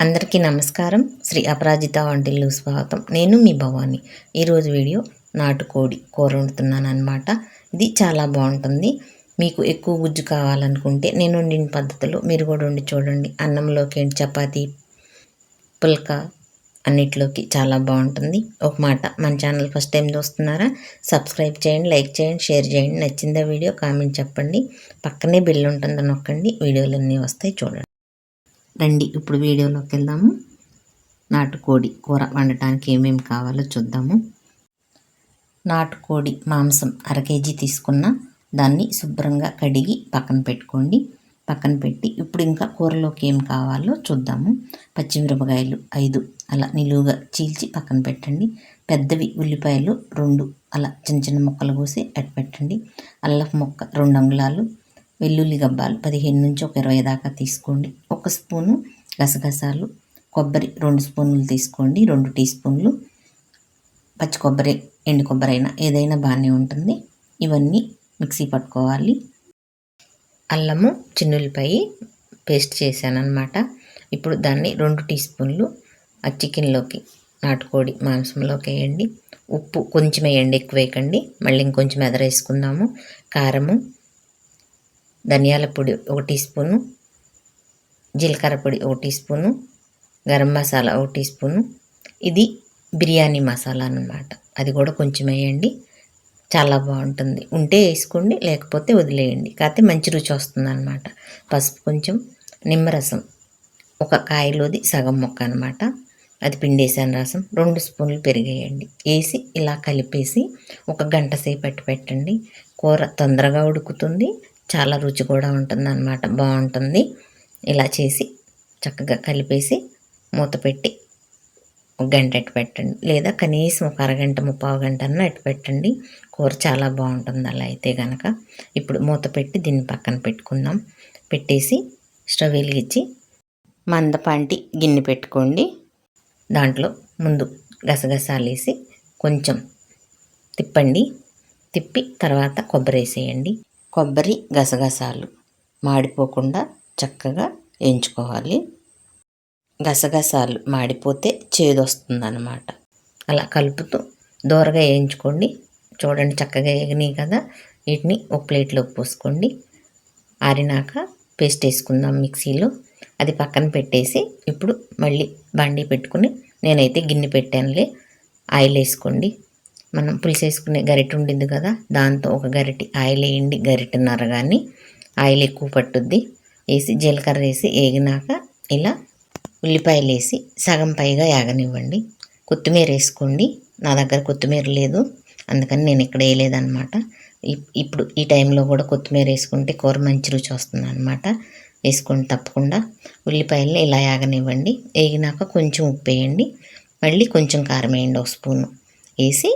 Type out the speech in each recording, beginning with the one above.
అందరికీ నమస్కారం. శ్రీ అపరాజిత వంటిల్లు స్వాగతం. నేను మీ భవాని. ఈరోజు వీడియో నాటుకోడి కూర వండుతున్నాను అనమాట ఇది చాలా బాగుంటుంది. మీకు ఎక్కువ గుజ్జు కావాలనుకుంటే నేను వండిన పద్ధతిలో మీరు కూడా వండి చూడండి. అన్నంలోకి చపాతీ పుల్క అన్నిటిలోకి చాలా బాగుంటుంది. ఒక మాట మన ఛానల్ ఫస్ట్ టైం చూస్తున్నారా? సబ్స్క్రైబ్ చేయండి లైక్ చేయండి షేర్ చేయండి. నచ్చిందా వీడియో కామెంట్ చెప్పండి. పక్కనే బిల్ ఉంటుంది నొక్కండి. వీడియోలన్నీ వస్తాయి చూడండి. రండి ఇప్పుడు వీడియోలోకి వెళ్దాము నాటుకోడి కూర వండటానికి ఏమేమి కావాలో చూద్దాము. నాటుకోడి మాంసం అర కేజీ తీసుకున్న దాన్ని శుభ్రంగా కడిగి పక్కన పెట్టుకోండి. పక్కన పెట్టి ఇప్పుడు ఇంకా కూరలోకి ఏం కావాలో చూద్దాము. పచ్చిమిరపకాయలు ఐదు అలా నిలువుగా చీల్చి పక్కన పెట్టండి. పెద్దవి ఉల్లిపాయలు రెండు అలా చిన్న చిన్న ముక్కలు కోసి అటు పెట్టండి. అల్లపు ముక్క రెండు అంగుళాలు వెల్లుల్లి గబ్బాలు పదిహేను నుంచి ఒక ఇరవై దాకా తీసుకోండి. ఒక స్పూను గసగసాలు కొబ్బరి రెండు స్పూన్లు తీసుకోండి. రెండు టీ స్పూన్లు పచ్చి కొబ్బరి ఎండు కొబ్బరి అయినా ఏదైనా బాగానే ఉంటుంది. ఇవన్నీ మిక్సీ పట్టుకోవాలి. అల్లము చిన్నులపై పేస్ట్ చేశాను ఇప్పుడు దాన్ని రెండు టీ స్పూన్లు ఆ చికెన్లోకి నాటుకోడి మాంసంలోకి వేయండి. ఉప్పు కొంచెం వేయండి ఎక్కువ వేయకండి. మళ్ళీ ఇంకొంచెం ఎదరేసుకుందాము. కారము ధనియాల పొడి ఒక టీ స్పూను జీలకర్ర పొడి ఒక టీ స్పూను గరం మసాలా ఒక టీ స్పూను. ఇది బిర్యానీ మసాలా అనమాట అది కూడా కొంచెం వేయండి. చాలా బాగుంటుంది. ఉంటే వేసుకోండి లేకపోతే వదిలేయండి. కాకపోతే మంచి రుచి వస్తుంది అనమాట పసుపు కొంచెం నిమ్మరసం ఒక కాయలోది సగం మొక్క అనమాట అది పిండేసాను రసం రెండు స్పూన్లు పెరిగేయండి. వేసి ఇలా కలిపేసి ఒక గంట సేపు పెట్టి పెట్టండి. కూర తొందరగా ఉడుకుతుంది. చాలా రుచి కూడా ఉంటుంది అనమాట బాగుంటుంది. ఇలా చేసి చక్కగా కలిపేసి మూత పెట్టి ఒక గంట అట్టు పెట్టండి. లేదా కనీసం ఒక అరగంట ముప్పావు గంట అన్న అటు పెట్టండి. కూర చాలా బాగుంటుంది. అలా అయితే కనుక ఇప్పుడు మూత పెట్టి దీన్ని పక్కన పెట్టుకుందాం. పెట్టేసి స్టవ్ వెలిగించి మందపాంటి గిన్నె పెట్టుకోండి. దాంట్లో ముందు గసగసాలు వేసి కొంచెం తిప్పండి. తిప్పి తర్వాత కొబ్బరి వేసేయండి. కొబ్బరి గసగసాలు మాడిపోకుండా చక్కగా వేయించుకోవాలి గసగసాలు మాడిపోతే చేదు వస్తుందన్నమాట అలా కలుపుతూ దూరగా వేయించుకోండి చూడండి చక్కగా వేగినాయి కదా. వీటిని ఒక ప్లేట్లోకి పోసుకోండి. ఆరినాక పేస్ట్ వేసుకుందాం మిక్సీలో. అది పక్కన పెట్టేసి ఇప్పుడు మళ్ళీ బండి పెట్టుకుని నేనైతే గిన్నె పెట్టానులే. ఆయిల్ వేసుకోండి. మనం పులుసు వేసుకునే గరిటె ఉండింది కదా దాంతో ఒక గరిటె ఆయిల్ వేయండి గరిటెన్నర కానీ ఆయిల్ ఎక్కువ పట్టుద్ది. వేసి జీలకర్ర వేసి వేగినాక ఇలా ఉల్లిపాయలు వేసి సగం పైగా యాగనివ్వండి. కొత్తిమీర వేసుకోండి. నా దగ్గర కొత్తిమీర లేదు అందుకని నేను ఇక్కడ వేయలేదన్నమాట. ఇప్పుడు ఈ టైంలో కూడా కొత్తిమీర వేసుకుంటే కూర మంచి రుచి వస్తుంది అనమాట వేసుకోండి తప్పకుండా. ఉల్లిపాయలు ఇలా యాగనివ్వండి. వేగినాక కొంచెం ఉప్పు వేయండి. మళ్ళీ కొంచెం కారం వేయండి ఒక స్పూను. వేసి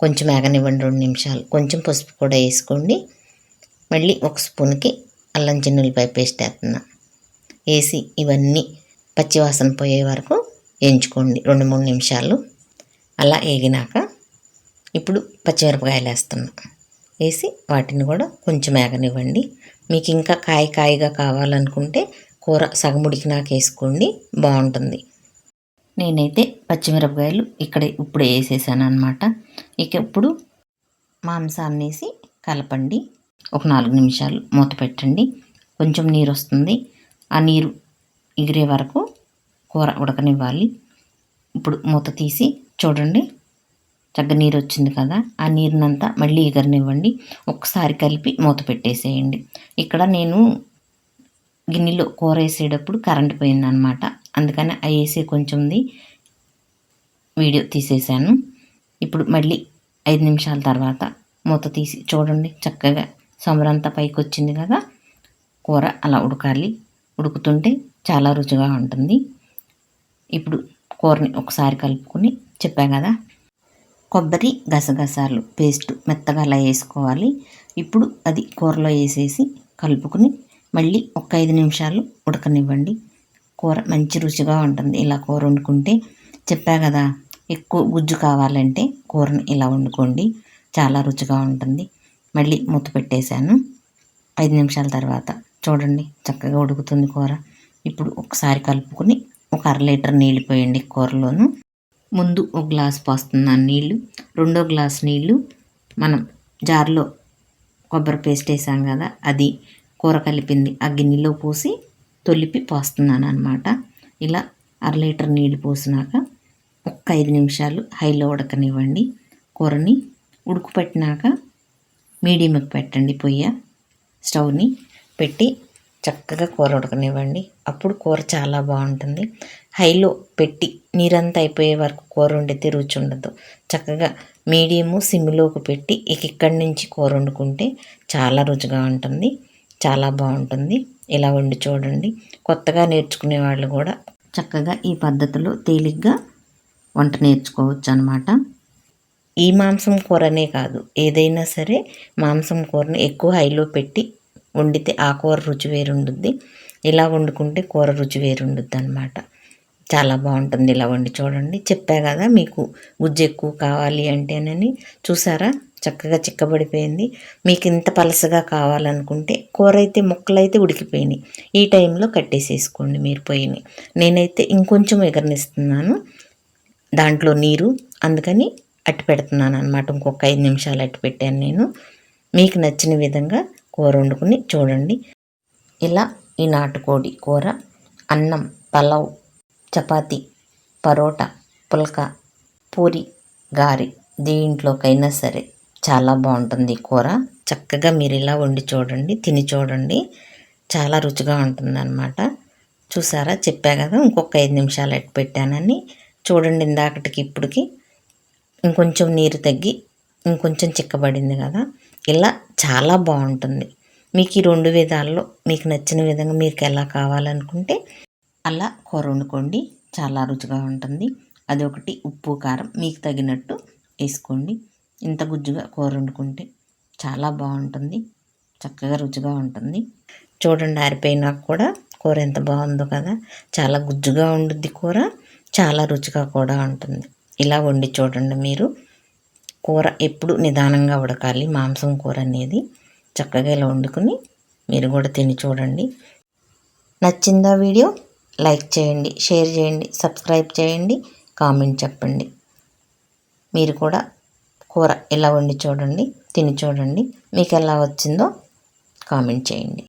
కొంచెం వేగనివ్వండి రెండు నిమిషాలు. కొంచెం పసుపు కూడా వేసుకోండి. మళ్ళీ ఒక స్పూన్కి అల్లం చిన్నులపై పేస్ట్ వేస్తున్నా. వేసి ఇవన్నీ పచ్చివాసన పోయే వరకు వేయించుకోండి. రెండు మూడు నిమిషాలు. అలా వేగినాక ఇప్పుడు పచ్చిమిరపకాయలు వేస్తున్నా. వేసి వాటిని కూడా కొంచెం వేగనివ్వండి మీకు ఇంకా కాయ కాయగా కావాలనుకుంటే కూర సగముడికి నాకు వేసుకోండి. బాగుంటుంది. నేనైతే పచ్చిమిరపకాయలు ఇక్కడ ఇప్పుడు వేసేసాను అనమాట ఇక ఇప్పుడు మాంసాన్ని వేసి కలపండి. ఒక నాలుగు నిమిషాలు మూత పెట్టండి. కొంచెం నీరు వస్తుంది. ఆ నీరు ఎగిరే వరకు కూర ఉడకనివ్వాలి. ఇప్పుడు మూత తీసి చూడండి చక్క నీరు వచ్చింది కదా ఆ నీరునంతా మళ్ళీ ఎగరనివ్వండి. ఒకసారి కలిపి మూత పెట్టేసేయండి. ఇక్కడ నేను గిన్నెలో కూర వేసేటప్పుడు కరెంట్ పోయిందనమాట అందుకని ఆ వేసే కొంచెంది వీడియో తీసేసాను ఇప్పుడు మళ్ళీ ఐదు నిమిషాల తర్వాత మూత తీసి చూడండి చక్కగా సమరంతా పైకి వచ్చింది కదా. కూర అలా ఉడకాలి. ఉడుకుతుంటే చాలా రుచిగా ఉంటుంది. ఇప్పుడు కూరని ఒకసారి కలుపుకొని చెప్పా కదా. కొబ్బరి గసగసాలు పేస్ట్ మెత్తగా అలా వేసుకోవాలి. ఇప్పుడు అది కూరలో వేసేసి కలుపుకొని మళ్ళీ ఒక ఐదు నిమిషాలు ఉడకనివ్వండి. కూర మంచి రుచిగా ఉంటుంది. ఇలా కూర వండుకుంటే చెప్పా కదా ఎక్కువ గుజ్జు కావాలంటే కూరను ఇలా వండుకోండి. చాలా రుచిగా ఉంటుంది. మళ్ళీ మూత పెట్టేశాను. ఐదు నిమిషాల తర్వాత చూడండి చక్కగా ఉడుకుతుంది కూర. ఇప్పుడు ఒకసారి కలుపుకొని ఒక అర లీటర్ నీళ్ళు పోయండి కూరలోను. ముందు ఒక గ్లాస్ పోస్తున్నాను నీళ్ళు రెండో గ్లాస్ నీళ్ళు మనం జార్లో కొబ్బరి పేస్ట్ వేసాం కదా అది కూర కలిపింది. ఆ గిన్నెలో పోసి తొలిపి పోస్తున్నాను అనమాట ఇలా అర లీటర్ నీళ్ళు పోసినాక ఒక్క ఐదు నిమిషాలు హైలో ఉడకనివ్వండి. కూరని ఉడుకుపెట్టినాక మీడియంకి పెట్టండి పొయ్య. స్టవ్ని పెట్టి చక్కగా కూర ఉడకనివ్వండి. అప్పుడు కూర చాలా బాగుంటుంది. హైలో పెట్టి నీరంతా అయిపోయే వరకు కూర వండితే రుచి ఉండదు. చక్కగా మీడియము సిమ్లోకి పెట్టి ఇక ఇక్కడి నుంచి కూర వండుకుంటే చాలా రుచిగా ఉంటుంది. చాలా బాగుంటుంది. ఇలా వండి చూడండి. కొత్తగా నేర్చుకునే వాళ్ళు కూడా చక్కగా ఈ పద్ధతిలో తేలిగ్గా వంట నేర్చుకోవచ్చు అనమాట ఈ మాంసం కూరనే కాదు ఏదైనా సరే మాంసం కూరని ఎక్కువ హైలో పెట్టి వండితే ఆ కూర రుచి వేరుండుద్ది. ఇలా వండుకుంటే కూర రుచి వేరుండుద్ది అనమాట చాలా బాగుంటుంది ఇలా వండి చూడండి. చెప్పా కదా మీకు గుజ్జు ఎక్కువ కావాలి అంటేనని. చూసారా? చక్కగా చిక్కబడిపోయింది. మీకు ఇంత పలసగా కావాలనుకుంటే కూర అయితే ముక్కలు అయితే ఉడికిపోయినాయి. ఈ టైంలో కట్టేసేసుకోండి మీరు పోయినాయి నేనైతే ఇంకొంచెం ఎగరనిస్తున్నాను. దాంట్లో నీరు అందుకని అట్టి పెడుతున్నాను అనమాట ఇంకొక ఐదు నిమిషాలు అట్టి పెట్టాను నేను. మీకు నచ్చిన విధంగా కూర వండుకుని చూడండి. ఇలా ఈ నాటుకోడి కూర అన్నం పలావ్ చపాతి పరోటా పుల్క పూరి గారి దీంట్లోకైనా సరే. చాలా బాగుంటుంది కూర. చక్కగా మీరు ఇలా వండి చూడండి తిని చూడండి. చాలా రుచిగా ఉంటుందన్నమాట. చూసారా? చెప్పా కదా ఇంకొక ఐదు నిమిషాలు ఎట్ పెట్టానని. చూడండి ఇందాకటికి ఇప్పటికి. ఇంకొంచెం నీరు తగ్గి ఇంకొంచెం చిక్కబడింది కదా. ఇలా చాలా బాగుంటుంది. మీకు ఈ రెండు విధాల్లో మీకు నచ్చిన విధంగా మీకు ఎలా కావాలనుకుంటే అలా కూర వండుకోండి. చాలా రుచిగా ఉంటుంది. అదొకటి ఉప్పు కారం మీకు తగినట్టు వేసుకోండి. ఇంత గుజ్జుగా కూర వండుకుంటే చాలా బాగుంటుంది చక్కగా రుచిగా ఉంటుంది. చూడండి ఆరిపోయినాక కూడా కూర ఎంత బాగుందో కదా. చాలా గుజ్జుగా ఉండుద్ది కూర చాలా రుచిగా కూడా ఉంటుంది. ఇలా వండి చూడండి మీరు. కూర ఎప్పుడు నిదానంగా ఉడకాలి మాంసం కూర అనేది చక్కగా ఇలా వండుకుని మీరు కూడా తిని చూడండి. నచ్చిందా వీడియో? లైక్ చేయండి షేర్ చేయండి సబ్స్క్రైబ్ చేయండి కామెంట్ చెప్పండి. మీరు కూడా కూర ఇలా వండి చూడండి తిని చూడండి. మీకు ఎలా వచ్చిందో కామెంట్ చేయండి.